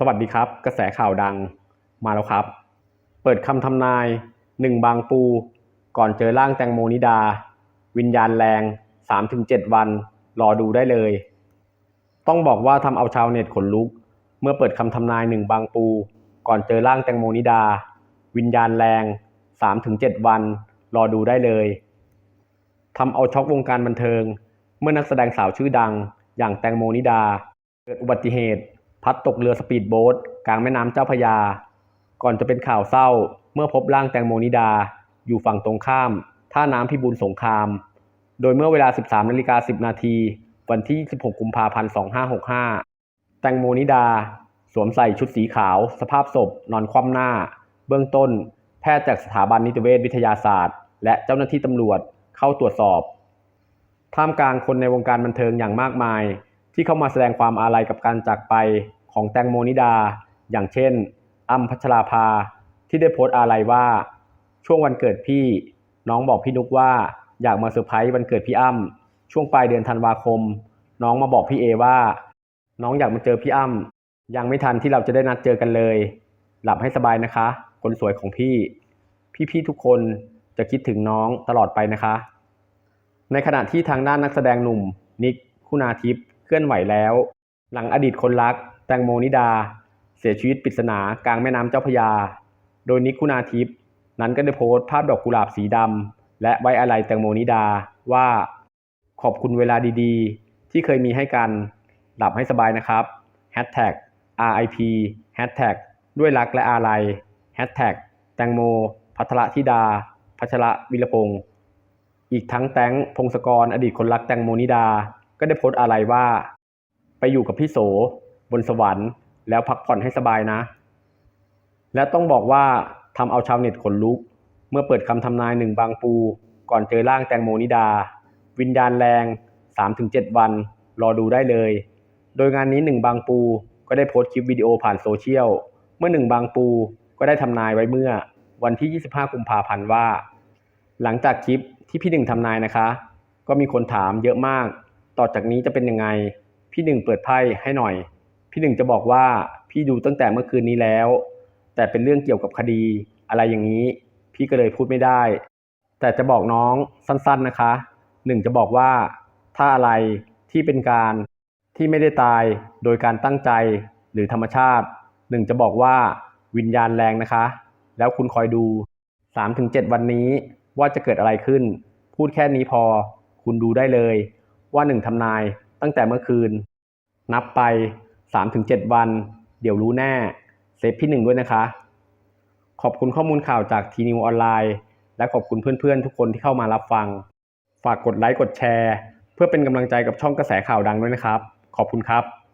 สวัสดีครับ กระแสข่าวดังมาแล้วครับ เปิดคำทำนายหนึ่งบางปู ก่อนเจอร่างแตงโมนิดา วิญญาณแรง 3-7 วัน รอดูได้เลย ต้องบอกว่าทำเอาชาวเน็ตขนลุก เมื่อเปิดคำทำนายหนึ่งบางปู ก่อนเจอร่างแตงโมนิดา วิญญาณแรง 3-7 วัน รอดูได้เลยทำเอาช็อกวงการบันเทิง เมื่อนักแสดงสาวชื่อดัง อย่างแตงโมนิดา เกิดอุบัติเหตุ พัดตกเรือสปีดโบ๊ทกลางแม่น้ำเจ้าพยา ก่อนจะเป็นข่าวเศร้าเมื่อพบร่างแตงโมนิดา อยู่ฝั่งตรงข้าม ท่าน้ำพิบูลสงคราม โดยเมื่อเวลา 13นาฬิกา10 นาทีวันที่ 16 กุมภาพันธ์ 2565 แตงโมนิดา สวมใส่ชุดสีขาว สภาพศพ นอนคว่ำหน้า เบื้องต้น แพทย์จากสถาบันนิติเวชวิทยาศาสตร์ และเจ้าหน้าที่ตำรวจเข้าตรวจสอบ ท่ามกลางคนในวงการบันเทิงอย่างมากมาย ที่เข้ามาแสดงความอาลัยกับการจากไป ของแตงโมนิดา อย่างเช่นอ้ำพัชราภาที่ได้โพสต์อาลัยว่า ช่วงวันเกิดพี่ น้องบอกพี่นุกว่าอยากมาเซอร์ไพรส์วันเกิดพี่อ้ำช่วงปลายเดือนธันวาคม น้องมาบอกพี่เอว่า น้องอยากมาเจอพี่อ้ำยังไม่ทันที่เราจะได้นัดเจอกันเลย หลับให้สบายนะคะ คนสวยของพี่ พี่ๆทุกคนจะคิดถึงน้องตลอดไปนะคะ ในขณะที่ทางด้านนักแสดงหนุ่ม นิกคุณาทิพย์เคลื่อนไหวแล้ว หลังอดีตคนรัก แตงโมนิดา เสียชีวิตปริศนากลางแม่น้ำเจ้าพยา โดยนิกคุณาทิพย์นั้นก็ได้โพสต์ภาพดอกกุหลาบสีดำและไว้อาลัยแตงโมนิดาว่า ขอบคุณเวลาดีๆ ที่เคยมีให้กัน หลับให้สบายนะครับ Hashtag RIP Hashtag ด้วยรักและอาลัย Hashtag แตงโม พัทรธิดา พัชระวิรพงศ์อีกทั้งแตงพงศกรอดีตคนรักแตงโมนิดา ก็ได้โพสต์อะไรว่า ไปอยู่กับพี่โส บนสวรรค์ แล้วพักผ่อนให้สบายนะ และต้องบอกว่าทำเอาชาวเน็ตขนลุก เมื่อเปิดคำทำนายหนึ่งบางปู ก่อนเจอร่างแตงโมนิดา วิญญาณแรง 3-7 วัน รอดูได้เลย โดยงานนี้หนึ่งบางปูก็ได้โพสต์คลิปวิดีโอผ่านโซเชียล เมื่อหนึ่งบางปูก็ได้ทำนายไว้เมื่อวันที่ 25 กุมภาพันธ์ว่า หลังจากคลิปที่พี่หนึ่งทำนายนะคะ ก็มีคนถามเยอะมาก ต่อจากนี้จะเป็นยังไง พี่หนึ่งเปิดไพ่ให้หน่อย พี่หนึ่งจะบอกว่าพี่ดูตั้งแต่เมื่อคืนนี้แล้ว แต่เป็นเรื่องเกี่ยวกับคดีอะไรอย่างนี้ พี่ก็เลยพูดไม่ได้ แต่จะบอกน้องสั้นๆนะคะหนึ่งจะบอกว่าถ้าอะไรที่เป็นการที่ไม่ได้ตายโดยการตั้งใจหรือธรรมชาติหนึ่งจะบอกว่าวิญญาณแรงนะคะ แล้วคุณคอยดู 3-7 วันนี้ว่าจะเกิดอะไรขึ้น พูดแค่นี้พอ คุณดูได้เลย ว่าหนึ่งทำนายตั้งแต่เมื่อคืน นับไป 3-7 วัน เดี๋ยวรู้แน่เซฟพี่หนึ่งด้วยนะคะ ขอบคุณข้อมูลข่าวจากทีนิวออนไลน์ และขอบคุณเพื่อนๆ ทุกคนที่เข้ามารับฟัง ฝากกดไลค์กดแชร์ เพื่อเป็นกำลังใจกับช่องกระแสข่าวดังด้วยนะครับ ขอบคุณครับ